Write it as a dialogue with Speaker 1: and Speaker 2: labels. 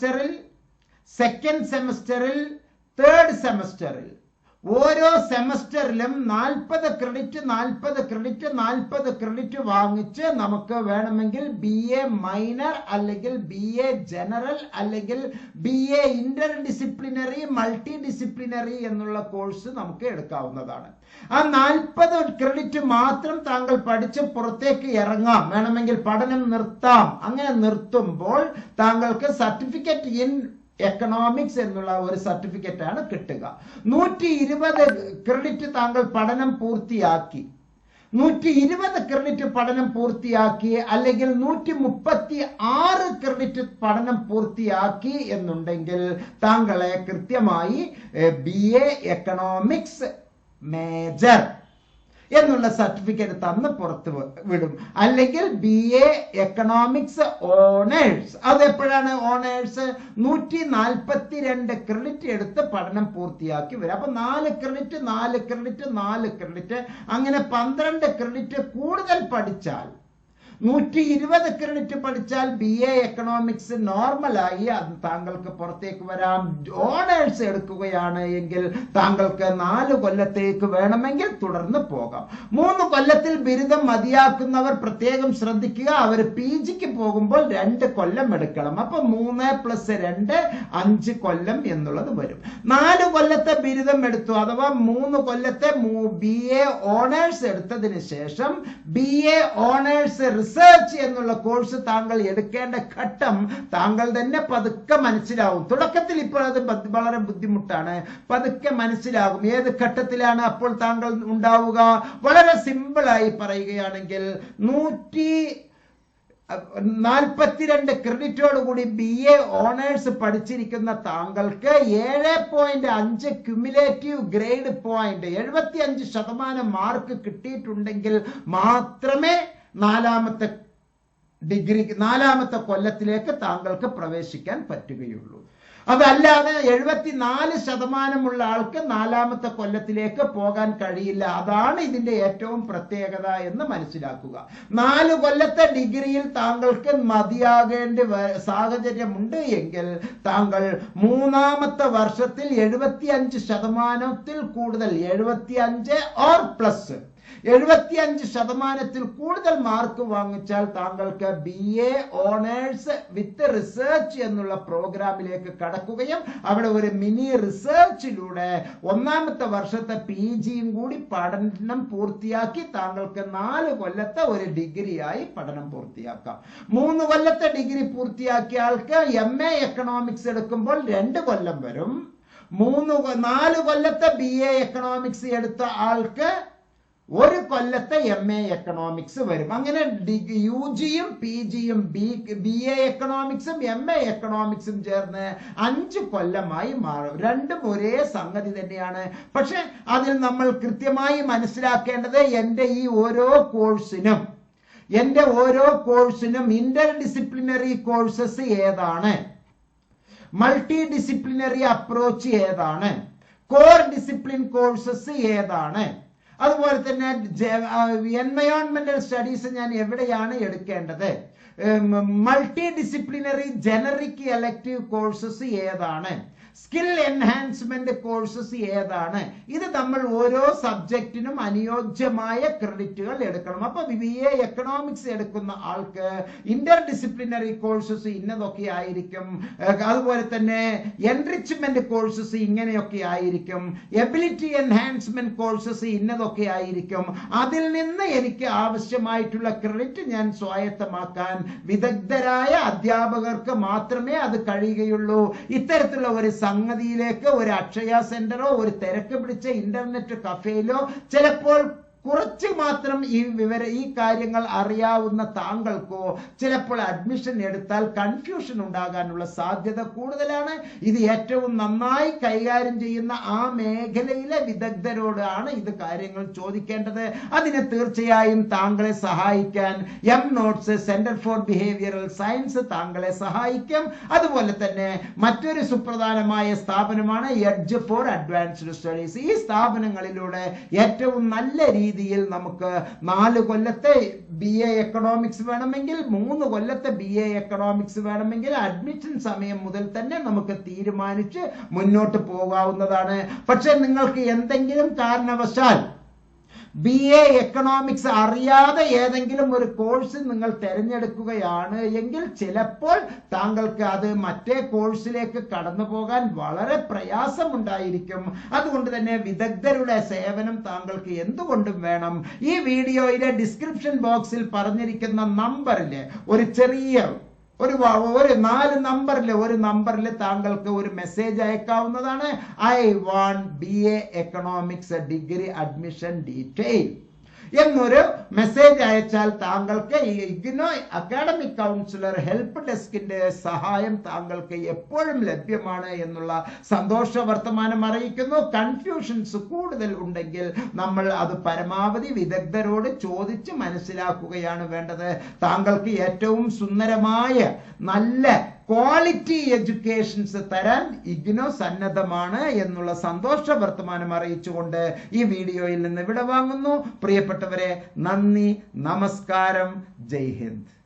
Speaker 1: സെമസ്റ്ററിൽ സെക്കൻഡ് സെമസ്റ്ററിൽ തേർഡ് സെമസ്റ്ററിൽ ഓരോ സെമസ്റ്ററിലും നാൽപ്പത് ക്രെഡിറ്റ് നാൽപ്പത് ക്രെഡിറ്റ് നാൽപ്പത് ക്രെഡിറ്റ് വാങ്ങിച്ച് നമുക്ക് വേണമെങ്കിൽ ബി എ മൈനർ അല്ലെങ്കിൽ ബി എ ജനറൽ അല്ലെങ്കിൽ B A interdisciplinary multidisciplinary എന്നുള്ള കോഴ്സ് നമുക്ക് എടുക്കാവുന്നതാണ്. ആ നാൽപ്പത് ക്രെഡിറ്റ് മാത്രം താങ്കൾ പഠിച്ച് പുറത്തേക്ക് ഇറങ്ങാം. വേണമെങ്കിൽ പഠനം നിർത്താം. അങ്ങനെ നിർത്തുമ്പോൾ താങ്കൾക്ക് സർട്ടിഫിക്കറ്റ് ഇൻ എക്കണോമിക്സ് എന്നുള്ള ഒരു സർട്ടിഫിക്കറ്റ് ആണ് കിട്ടുക. നൂറ്റി ഇരുപത് ക്രെഡിറ്റ് താങ്കൾ പഠനം പൂർത്തിയാക്കി. നൂറ്റി ഇരുപത് ക്രെഡിറ്റ് പഠനം പൂർത്തിയാക്കി അല്ലെങ്കിൽ നൂറ്റി മുപ്പത്തി ആറ് ക്രെഡിറ്റ് പഠനം പൂർത്തിയാക്കി എന്നുണ്ടെങ്കിൽ താങ്കളെ കൃത്യമായി ബി എ എക്കണോമിക്സ് മേജർ എന്നുള്ള സർട്ടിഫിക്കറ്റ് തന്ന് പുറത്ത് വിടും. അല്ലെങ്കിൽ ബി എ എക്കണോമിക്സ് ഓണേഴ്സ് അത് എപ്പോഴാണ് ഓണേഴ്സ് നൂറ്റി നാൽപ്പത്തി രണ്ട് ക്രെഡിറ്റ് എടുത്ത് പഠനം പൂർത്തിയാക്കി വരും. അപ്പൊ നാല് ക്രെഡിറ്റ് നാല് ക്രെഡിറ്റ് നാല് ക്രെഡിറ്റ് അങ്ങനെ പന്ത്രണ്ട് ക്രെഡിറ്റ് കൂടുതൽ പഠിച്ചാൽ നൂറ്റി ഇരുപത് ക്രെഡിറ്റ് പഠിച്ചാൽ ബി എ എക്കണോമിക്സ് നോർമലായി താങ്കൾക്ക് പുറത്തേക്ക് വരാം. ഓണേഴ്സ് എടുക്കുകയാണ് എങ്കിൽ താങ്കൾക്ക് നാല് കൊല്ലത്തേക്ക് വേണമെങ്കിൽ തുടർന്ന് പോകാം. മൂന്ന് കൊല്ലത്തിൽ ബിരുദം മതിയാക്കുന്നവർ പ്രത്യേകം ശ്രദ്ധിക്കുക. അവർ പി ജിക്ക് പോകുമ്പോൾ രണ്ട് കൊല്ലം എടുക്കണം. അപ്പൊ മൂന്ന് പ്ലസ് രണ്ട് അഞ്ച് കൊല്ലം എന്നുള്ളത് വരും. നാല് കൊല്ലത്തെ ബിരുദം എടുത്തു അഥവാ മൂന്ന് കൊല്ലത്തെ ബി എ ഓണേഴ്സ് എടുത്തതിന് ശേഷം ബി എ ഓണേഴ്സ് റിസർച്ച് എന്നുള്ള കോഴ്സ് താങ്കൾ എടുക്കേണ്ട ഘട്ടം താങ്കൾ തന്നെ പതുക്കെ മനസ്സിലാവും. തുടക്കത്തിൽ ഇപ്പോൾ അത് വളരെ ബുദ്ധിമുട്ടാണ്. പതുക്കെ മനസ്സിലാകും. ഏത് ഘട്ടത്തിലാണ് അപ്പോൾ താങ്കൾ ഉണ്ടാവുക? വളരെ സിമ്പിളായി പറയുകയാണെങ്കിൽ നൂറ്റി നാൽപ്പത്തിരണ്ട് ക്രെഡിറ്റോടുകൂടി ബി എ ഓണേഴ്സ് പഠിച്ചിരിക്കുന്ന താങ്കൾക്ക് ഏഴ് പോയിന്റ് അഞ്ച് ക്യുമുലേറ്റീവ് ഗ്രേഡ് പോയിന്റ് എഴുപത്തി അഞ്ച് ശതമാനം മാർക്ക് കിട്ടിയിട്ടുണ്ടെങ്കിൽ മാത്രമേ നാലാമത്തെ ഡിഗ്രി നാലാമത്തെ കൊല്ലത്തിലേക്ക് താങ്കൾക്ക് പ്രവേശിക്കാൻ പറ്റുകയുള്ളൂ. അതല്ലാതെ എഴുപത്തിനാല് ശതമാനമുള്ള ആൾക്ക് നാലാമത്തെ കൊല്ലത്തിലേക്ക് പോകാൻ കഴിയില്ല. അതാണ് ഇതിന്റെ ഏറ്റവും പ്രത്യേകത എന്ന് മനസ്സിലാക്കുക. നാല് കൊല്ലത്തെ ഡിഗ്രിയിൽ താങ്കൾക്ക് മതിയാകേണ്ട സാഹചര്യമുണ്ട് എങ്കിൽ താങ്കൾ മൂന്നാമത്തെ വർഷത്തിൽ എഴുപത്തിയഞ്ച് ശതമാനത്തിൽ കൂടുതൽ എഴുപത്തിയഞ്ച് ഓർ പ്ലസ് എഴുപത്തിയഞ്ച് ശതമാനത്തിൽ കൂടുതൽ മാർക്ക് വാങ്ങിച്ചാൽ താങ്കൾക്ക് B A honours with research എന്നുള്ള പ്രോഗ്രാമിലേക്ക് കടക്കുകയും അവിടെ ഒരു മിനി റിസർച്ചിലൂടെ ഒന്നാമത്തെ വർഷത്തെ പി ജിയും കൂടി പഠനം പൂർത്തിയാക്കി താങ്കൾക്ക് നാല് കൊല്ലത്തെ ഒരു ഡിഗ്രിയായി പഠനം പൂർത്തിയാക്കാം. മൂന്ന് കൊല്ലത്തെ ഡിഗ്രി പൂർത്തിയാക്കിയ ആൾക്ക് എം എ എക്കണോമിക്സ് എടുക്കുമ്പോൾ രണ്ട് കൊല്ലം വരും. മൂന്ന് നാല് കൊല്ലത്തെ ബി എ എക്കണോമിക്സ് എടുത്ത ആൾക്ക് കൊല്ലത്തെ എം എ എക്കണോമിക്സ് വരും. അങ്ങനെ ഡിഗ്രി യു ജിയും പി ജിയും ബി ബി എ എക്കണോമിക്സും എം എ എക്കണോമിക്സും ചേർന്ന് അഞ്ച് കൊല്ലമായി മാറും. രണ്ടും ഒരേ സംഗതി തന്നെയാണ്. പക്ഷെ അതിൽ നമ്മൾ കൃത്യമായി മനസ്സിലാക്കേണ്ടത് എന്റെ ഈ ഓരോ കോഴ്സിനും എന്റെ ഓരോ കോഴ്സിനും ഇന്റർ ഡിസിപ്ലിനറി കോഴ്സസ് ഏതാണ്? മൾട്ടി ഡിസിപ്ലിനറി അപ്രോച്ച് ഏതാണ്? കോർ ഡിസിപ്ലിൻ കോഴ്സസ് ഏതാണ്? അതുപോലെ തന്നെ എൻവയോൺമെന്റൽ സ്റ്റഡീസ് ഞാൻ എവിടെയാണ് എടുക്കേണ്ടത്? Multidisciplinary generic elective courses ഏതാണ്? സ്കിൽ എൻഹാൻസ്മെന്റ് കോഴ്സസ് ഏതാണ്? ഇത് നമ്മൾ ഓരോ സബ്ജക്റ്റിനും അനുയോജ്യമായ ക്രെഡിറ്റുകൾ എടുക്കണം. അപ്പൊ ബി എ എക്കണോമിക്സ് എടുക്കുന്ന ആൾക്ക് ഇന്റർ ഡിസിപ്ലിനറി കോഴ്സസ് ഇന്നതൊക്കെ ആയിരിക്കും. അതുപോലെ തന്നെ എൻറിച്ച്മെന്റ് കോഴ്സസ് ഇങ്ങനെയൊക്കെ ആയിരിക്കും. എബിലിറ്റി എൻഹാൻസ്മെന്റ് കോഴ്സസ് ഇന്നതൊക്കെ ആയിരിക്കും. അതിൽ നിന്ന് എനിക്ക് ആവശ്യമായിട്ടുള്ള ക്രെഡിറ്റ് ഞാൻ സ്വായത്തമാക്കാൻ വിദഗ്ധരായ അധ്യാപകർക്ക് മാത്രമേ അത് കഴിയുകയുള്ളൂ. ഇത്തരത്തിലുള്ള ഒരു സംഗതിയിലേക്ക് ഒരു അക്ഷയ സെന്ററോ ഒരു തിരക്ക് പിടിച്ച ഇന്റർനെറ്റ് കഫേയിലോ ചിലപ്പോൾ കുറച്ച് മാത്രം ഈ വിവര ഈ കാര്യങ്ങൾ അറിയാവുന്ന താങ്കൾക്കോ ചിലപ്പോൾ അഡ്മിഷൻ എടുത്താൽ കൺഫ്യൂഷൻ ഉണ്ടാകാനുള്ള സാധ്യത കൂടുതലാണ്. ഇത് ഏറ്റവും നന്നായി കൈകാര്യം ചെയ്യുന്ന ആ മേഖലയിലെ വിദഗ്ധരോടാണ് ഇത് കാര്യങ്ങൾ ചോദിക്കേണ്ടത്. അതിന് തീർച്ചയായും താങ്കളെ സഹായിക്കാൻ M notes centre for behavioural science താങ്കളെ സഹായിക്കും. അതുപോലെ തന്നെ മറ്റൊരു സുപ്രധാനമായ സ്ഥാപനമാണ് എഡ്ജ് ഫോർ അഡ്വാൻസ്ഡ് സ്റ്റഡീസ് ഈ സ്ഥാപനങ്ങളിലൂടെ ഏറ്റവും നല്ല രീതിയിൽ നമുക്ക് നാല് കൊല്ലത്തെ ബി എ എക്കണോമിക്സ് വേണമെങ്കിൽ മൂന്ന് കൊല്ലത്തെ ബി എ എക്കണോമിക്സ് വേണമെങ്കിൽ അഡ്മിഷൻ സമയം മുതൽ തന്നെ നമുക്ക് തീരുമാനിച്ച് മുന്നോട്ട് പോകാവുന്നതാണ്. പക്ഷെ നിങ്ങൾക്ക് എന്തെങ്കിലും കാരണവശാൽ ബി എ എക്കണോമിക്സ് അറിയാതെ ഏതെങ്കിലും ഒരു കോഴ്സ് നിങ്ങൾ തിരഞ്ഞെടുക്കുകയാണ് എങ്കിൽ ചിലപ്പോൾ താങ്കൾക്ക് അത് മറ്റേ കോഴ്സിലേക്ക് കടന്നു പോകാൻ വളരെ പ്രയാസമുണ്ടായിരിക്കും. അതുകൊണ്ട് തന്നെ വിദഗ്ധരുടെ സേവനം താങ്കൾക്ക് എന്തുകൊണ്ടും വേണം. ഈ വീഡിയോയിലെ ഡിസ്ക്രിപ്ഷൻ ബോക്സിൽ പറഞ്ഞിരിക്കുന്ന നമ്പറിൽ ഒരു ചെറിയ ഒരു ഒരു നാല് നമ്പറിൽ ഒരു നമ്പറിൽ താങ്കൾക്ക് ഒരു മെസ്സേജ് അയക്കാവുന്നതാണ്. I want B A economics degree admission detail എന്നൊരു മെസ്സേജ് അയച്ചാൽ താങ്കൾക്ക് ഈ ഇഗ്നോ അക്കാഡമിക് കൗൺസിലർ ഹെൽപ്പ് ഡെസ്കിന്റെ സഹായം താങ്കൾക്ക് എപ്പോഴും ലഭ്യമാണ് എന്നുള്ള സന്തോഷ വർത്തമാനം അറിയിക്കുന്നു. കൺഫ്യൂഷൻസ് കൂടുതൽ ഉണ്ടെങ്കിൽ നമ്മൾ അത് പരമാവധി വിദഗ്ധരോട് ചോദിച്ച് മനസ്സിലാക്കുകയാണ് വേണ്ടത്. താങ്കൾക്ക് ഏറ്റവും സുന്ദരമായ നല്ല ക്വാളിറ്റി എഡ്യൂക്കേഷൻസ് തരാൻ ഇഗ്നോ സന്നദ്ധമാണ് എന്നുള്ള സന്തോഷ വർത്തമാനം അറിയിച്ചുകൊണ്ട് ഈ വീഡിയോയിൽ നിന്ന് വിട വാങ്ങുന്നു പ്രിയപ്പെട്ടവരെ നന്ദി നമസ്കാരം. ജയ് ഹിന്ദ്.